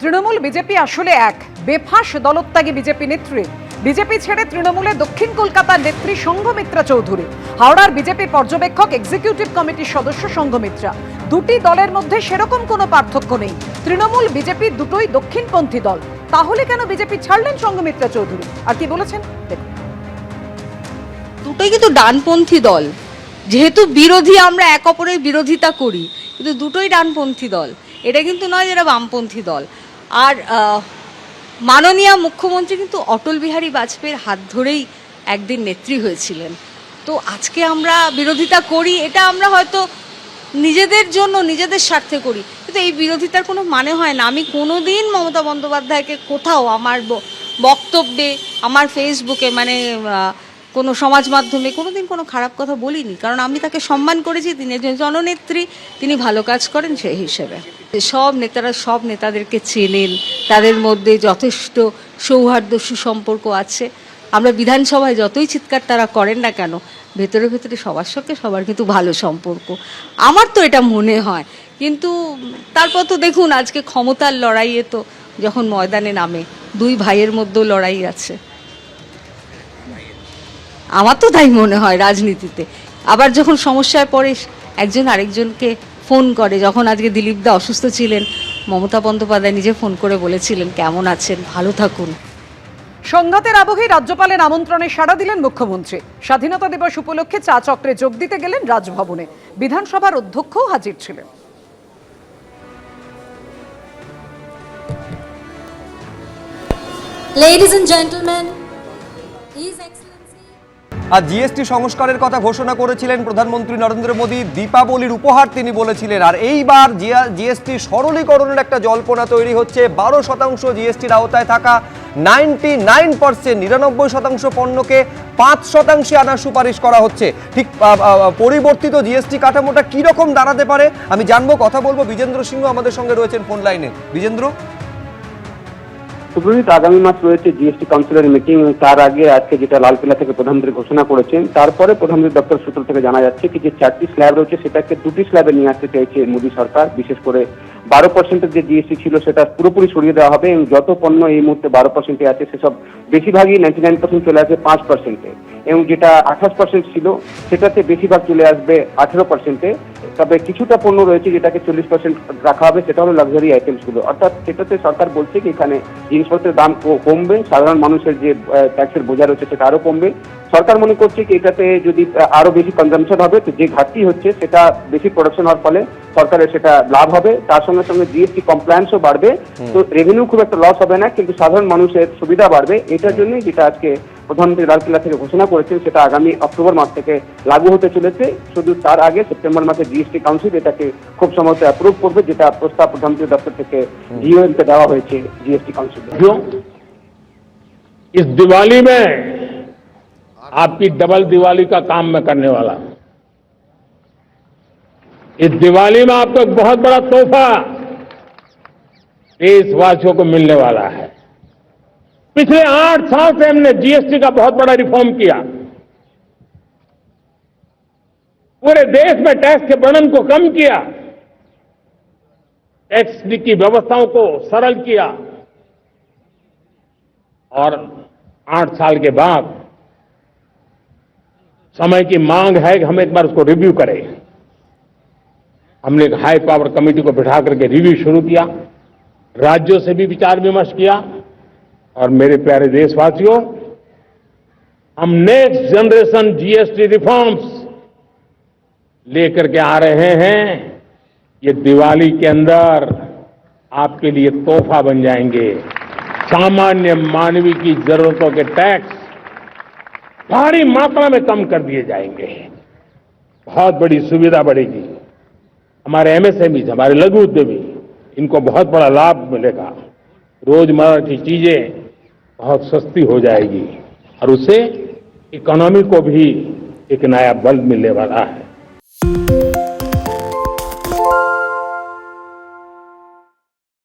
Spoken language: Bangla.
তৃণমূল বিজেপি আসলে এক। বেফাঁস দলত্যাগী বিজেপি নেত্রী। বিজেপি ছেড়ে তৃণমূলে দক্ষিণ কলকাতার নেত্রী সংঘমিত্রা চৌধুরী। হাওড়ার বিজেপি পর্যবেক্ষক এক্সিকিউটিভ কমিটির সদস্য সংঘমিত্রা। দুটি দলের মধ্যে সেরকম কোনো পার্থক্য নেই। তৃণমূল বিজেপি দুটোই দক্ষিণপন্থী দল। তাহলে কেন বিজেপি ছাড়লেন সংঘমিত্রা চৌধুরী? আর কি বলেছেন? দুটোই কিন্তু ডানপন্থী দল। যেহেতু বিরোধী, আমরা এক অপরের বিরোধিতা করি। কিন্তু দুটোই ডানপন্থী দল। এটা কিন্তু নয় যেটা বামপন্থী দল। আর মাননীয় মুখ্যমন্ত্রী কিন্তু অটল বিহারী বাজপেয়ীর হাত ধরেই একদিন নেত্রী হয়েছিলেন। তো আজকে আমরা বিরোধিতা করি, এটা আমরা হয়তো নিজেদের জন্য, নিজেদের স্বার্থে করি। কিন্তু এই বিরোধিতার কোনো মানে হয় না। আমি কোনোদিন মমতা বন্দ্যোপাধ্যায়কে কোথাও আমার বক্তব্যে, আমার ফেসবুকে মানে কোনো সমাজ মাধ্যমে কোনোদিন কোনো খারাপ কথা বলিনি। কারণ আমি তাকে সম্মান করেছি, তিনি একজন জননেত্রী, তিনি ভালো কাজ করেন সেই হিসেবে। সব নেতারা সব নেতাদেরকে চেনেন, তাদের মধ্যে যথেষ্ট সৌহার্দ্য সুসম্পর্ক আছে। আমরা বিধানসভায় যতই চিৎকার তারা করেন না কেন, ভেতরে ভেতরে সবার সঙ্গে সবার কিন্তু ভালো সম্পর্ক। আমার তো এটা মনে হয়। কিন্তু তারপর তো দেখুন, আজকে ক্ষমতার লড়াইয়ে তো যখন ময়দানে নামে, দুই ভাইয়ের মধ্যেও লড়াই আছে। আমার তো তাই মনে হয় রাজনীতিতে। আবার যখন সমস্যায় পড়ে একজন আরেকজনকে ফোন করে যখন আজকে দিলীপ দা অসুস্থ ছিলেন মমতা বন্দ্যোপাধ্যায় নিজে ফোন করে বলেছিলেন কেমন আছেন? ভালো থাকুন। সংঘাতের আবহে রাজ্যপালের আমন্ত্রণে সাড়া দিলেন মুখ্যমন্ত্রী। স্বাধীনতা দিবস উপলক্ষে চা চক্রে যোগ দিতে গেলেন রাজভবনে। বিধানসভার অধ্যক্ষও হাজির ছিলেন। Ladies and gentlemen. আর জিএসটি সংস্কারের কথা ঘোষণা করেছিলেন প্রধানমন্ত্রী নরেন্দ্র মোদী। দীপাবলির উপহার তিনি বলেছিলেন। আর এইবার জিএসটি সরলীকরণের একটা জল্পনা তৈরি হচ্ছে। বারো শতাংশ জিএসটির আওতায় থাকা নাইনটি নাইন পার্সেন্ট নিরানব্বই শতাংশ পণ্যকে পাঁচ শতাংশে আনার সুপারিশ করা হচ্ছে। ঠিক পরিবর্তিত জিএসটি কাঠামোটা কীরকম দাঁড়াতে পারে? আমি জানব, কথা বলব। বিজেন্দ্র সিংহ আমাদের সঙ্গে রয়েছেন ফোন লাইনে। বিজেন্দ্র? সুব্রজিৎ আগামী মাস রয়েছে জিএসটি কাউন্সিলের মিটিং তার আগে আজকে যেটা লালকেলা থেকে প্রধানমন্ত্রী ঘোষণা করেছেন, তারপরে প্রধানমন্ত্রী দপ্তর সূত্র থেকে জানা যাচ্ছে কি যে চারটি স্ল্যাব রয়েছে, সেটাকে দুটি স্ল্যাবে নিয়ে আসতে চাইছে মোদী সরকার। বিশেষ করে বারো পার্সেন্টের যে জিএসটি ছিল, সেটা পুরোপুরি সরিয়ে দেওয়া হবে এবং যত পণ্য এই মুহূর্তে বারো পার্সেন্টে আছে, সেসব বেশিরভাগই নাইনটি নাইন পার্সেন্ট চলে আসে পাঁচ পার্সেন্টে এবং যেটা আঠাশ পার্সেন্ট ছিল, সেটাতে বেশিরভাগ চলে আসবে আঠেরো পার্সেন্টে তবে কিছুটা পণ্য রয়েছে যেটাকে চল্লিশ পার্সেন্ট রাখা হবে, সেটা হলো লাক্সারি আইটেমসগুলো। অর্থাৎ সেটাতে সরকার বলছে কি, এখানে জিনিসপত্রের দাম কমবে। সাধারণ মানুষের যে ট্যাক্সের বোঝা রয়েছে, সেটা আরও কমবে। সরকার মনে করছে কি এটাতে যদি আহ, আরো বেশি কনজামশন হবে তো যে ঘাটতি হচ্ছে সেটা বেশি প্রোডাকশন হওয়ার ফলে সরকারের সেটা লাভ হবে তার সঙ্গে সঙ্গে জিএসটি কমপ্লায়েন্সও বাড়বে তো রেভিনিউ খুব একটা লস হবে না কিন্তু সাধারণ মানুষের সুবিধা বাড়বে এটার জন্যই যেটা আজকে প্রধানমন্ত্রী লালকেল্লা থেকে ঘোষণা করেছেন সেটা আগামী অক্টোবর মাস থেকে লাগু হতে চলেছে শুধু তার আগে সেপ্টেম্বর মাসে জিএসটি কাউন্সিল এটাকে খুব সম্ভবত অ্যাপ্রুভ করবে যেটা প্রস্তাব প্রধানমন্ত্রী দপ্তর থেকে জিওএম কে দেওয়া হয়েছে জিএসটি কাউন্সিলে साथियों इस दिवाली में आपकी डबल दिवाली का काम मैं करने वाला हूँ। इस दिवाली में आपको एक बहुत बड़ा तोहफा देशवासियों को मिलने वाला है। पिछले आठ साल से हमने जीएसटी का बहुत बड़ा रिफॉर्म किया। पूरे देश में टैक्स के बर्डन को कम किया। टैक्स की व्यवस्थाओं को सरल किया। और आठ साल के बाद समय की मांग है कि हम एक बार उसको रिव्यू करें। हमने एक हाई पावर कमेटी को बिठा करके रिव्यू शुरू किया, राज्यों से भी विचार विमर्श किया, और मेरे प्यारे देशवासियों, हम नेक्स्ट जनरेशन जीएसटी रिफॉर्म्स लेकर के आ रहे हैं। ये दिवाली के अंदर आपके लिए तोहफा बन जाएँगे। सामान्य मानवीय की जरूरतों के टैक्स भारी मात्रा में कम कर दिए जाएँगे। बहुत बड़ी सुविधा बढ़ेगी। हमारे एमएसएमई, हमारे लघु उद्यमी, इनको बहुत बड़ा लाभ मिलेगा। रोज़मर्रा की चीज़ें बहुत सस्ती हो जाएगी और उससे इकोनॉमी को भी एक नया बल मिलने वाला है।